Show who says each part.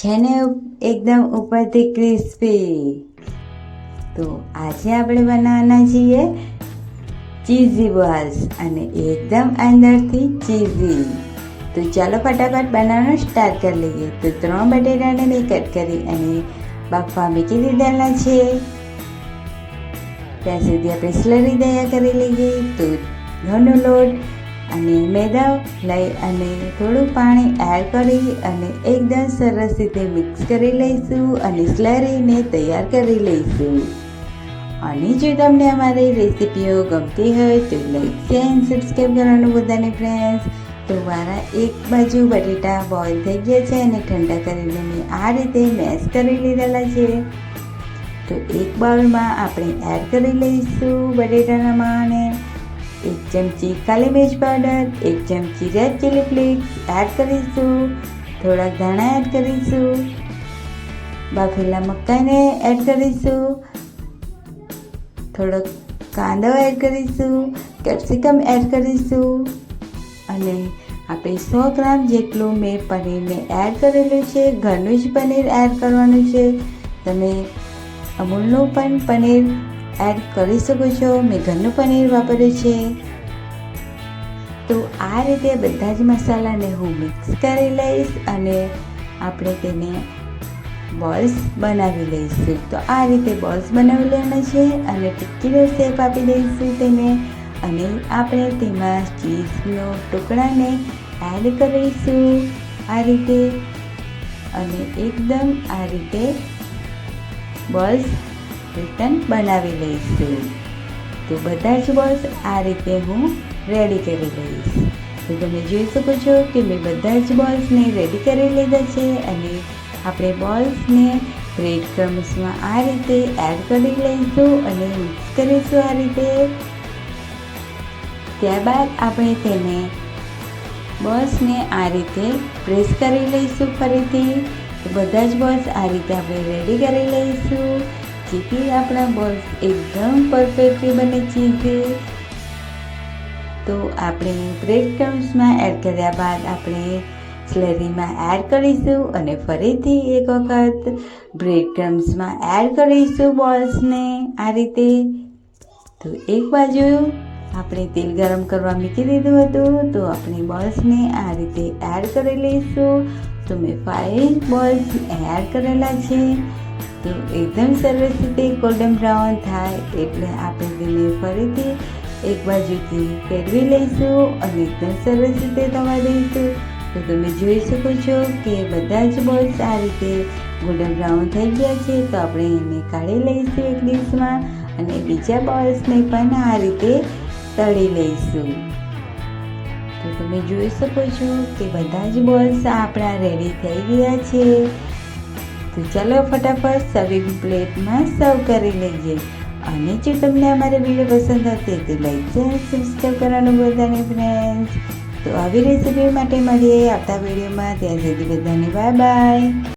Speaker 1: છે ને એકદમ ઉપરથી ક્રિસ્પી. તો આજે આપણે બનાવવાના છીએ ચીઝી બોલ્સ અને એકદમ અંદરથી ચીઝી. તો ચાલો ફટાફટ બનાવવાનું સ્ટાર્ટ કરી લઈએ. તો ત્રણ બટેટાને મેં કટ કરી અને બાફવા મૂકી દીધેલા છે ત્યાં સુધી આપણે સ્લરી દયા કરી લઈએ. તો ઘઉંનો લોટ અને મેદા લઈ અને થોડું પાણી એડ કરી અને એકદમ સરસ રીતે મિક્સ કરી લઈશું અને સ્લરીને તૈયાર કરી લઈશું. અને જો તમને અમારી રેસીપીઓ ગમતી હોય તો લાઈક શેર સબસ્ક્રાઈબ કરવાનું બધાને ફ્રેન્ડ્સ તો મારા એક બાજુ બટેટા બોઇલ થઈ ગયા છે અને ઠંડા કરીને મેં આ રીતે મેશ કરી લીધેલા છે. તો એક બાઉલમાં આપણે એડ કરી લઈશું બટેટાના માને એક ચમચી કાલી મિર્ચ પાવડર, એક ચમચી રેડ ચીલી ફ્લેક્સ એડ કરીશું થોડાક ધાણા એડ કરીશું, બાફેલા મકાઈને એડ કરીશું થોડોક કાંદો એડ કરીશું કેપ્સિકમ એડ કરીશું અને આપણે સો ગ્રામ જેટલું મેં પનીરને એડ કરેલું છે, ઘરનું જ પનીર એડ કરવાનું છે. તમે અમૂલનું પણ પનીર એડ કરી શકો છો. મેં ઘરનું પનીર વાપર્યું છે. તો આ રીતે બધા જ મસાલાને હું મિક્સ કરી લઈશ અને આપણે તેને બોલ્સ બનાવી લઈશું. તો આ રીતે બોલ્સ બનાવી લેવાના છે અને ટિક્કીનો શેપ આપી દઈશું તેને અને આપણે તેમાં ચીઝનો ટુકડાને એડ કરીશું આ રીતે. અને એકદમ આ રીતે બોલ્સ રિટર્ન બનાવી લઈશું. તો બધા જ બોલ્સ આ રીતે હું રેડી કરી લઈશ. તો તમે જોઈ શકો છો કે મેં બધા જ બોલ્સને રેડી કરી લીધા છે અને આપણે બોલ્સને બ્રેડ ક્રમ્સમાં આ રીતે એડ કરી લઈશું અને મિક્સ કરીશું આ રીતે. ત્યારબાદ આપણે તેને બોલ્સને આ રીતે પ્રેસ કરી લઈશું ફરીથી. બધા જ બોલ્સ આ રીતે આપણે રેડી કરી લઈશું. જેથી આપણા બોલ્સ એકદમ પરફેક્ટલી બને છે તો આપણે બ્રેડ ક્રમ્સમાં એડ કર્યા બાદ આપણે સ્લેરીમાં એડ કરીશું અને ફરીથી એક વખત બ્રેડ ક્રમ્સમાં એડ કરીશું બોલ્સને આ રીતે. તો એક બાજુ આપણે તેલ ગરમ કરવા મૂકી દીધું હતું, તો આપણે બોલ્સને આ રીતે એડ કરી લઈશું. તો મેં ફાઇવ બોલ્સ એડ કરેલા છે. તો એકદમ સરસ રીતે ગોલ્ડન બ્રાઉન થાય એટલે આપણે તેને ફરીથી એક બાજુથી ફેરવી લઈશું અને એકદમ સરસ રીતે થવા દઈશું. તો તમે જોઈ શકો છો કે બધા જ બોલ્સ આ રીતે ગોલ્ડન બ્રાઉન થઈ ગયા છે. તો આપણે એને કાઢી લઈશું એક ડીશમાં અને બીજા બોલ્સને પણ આ રીતે તળી લઈશું. તો તમે જોઈ શકો છો કે બધા જ બોલ્સ આપણા રેડી થઈ ગયા છે. તો ચાલો ફટાફટ સર્વિંગ પ્લેટમાં સર્વ કરી લઈએ. અને જો તમને અમારી વીડિયો પસંદ હશે તો લાઈક શેર સબસ્ક્રાઈબ કરવાનું બધાને ફ્રેન્ડ્સ તો આવી રેસીપી માટે મળીએ આવતા વિડીયોમાં ત્યાં સુધી બધાને બાય બાય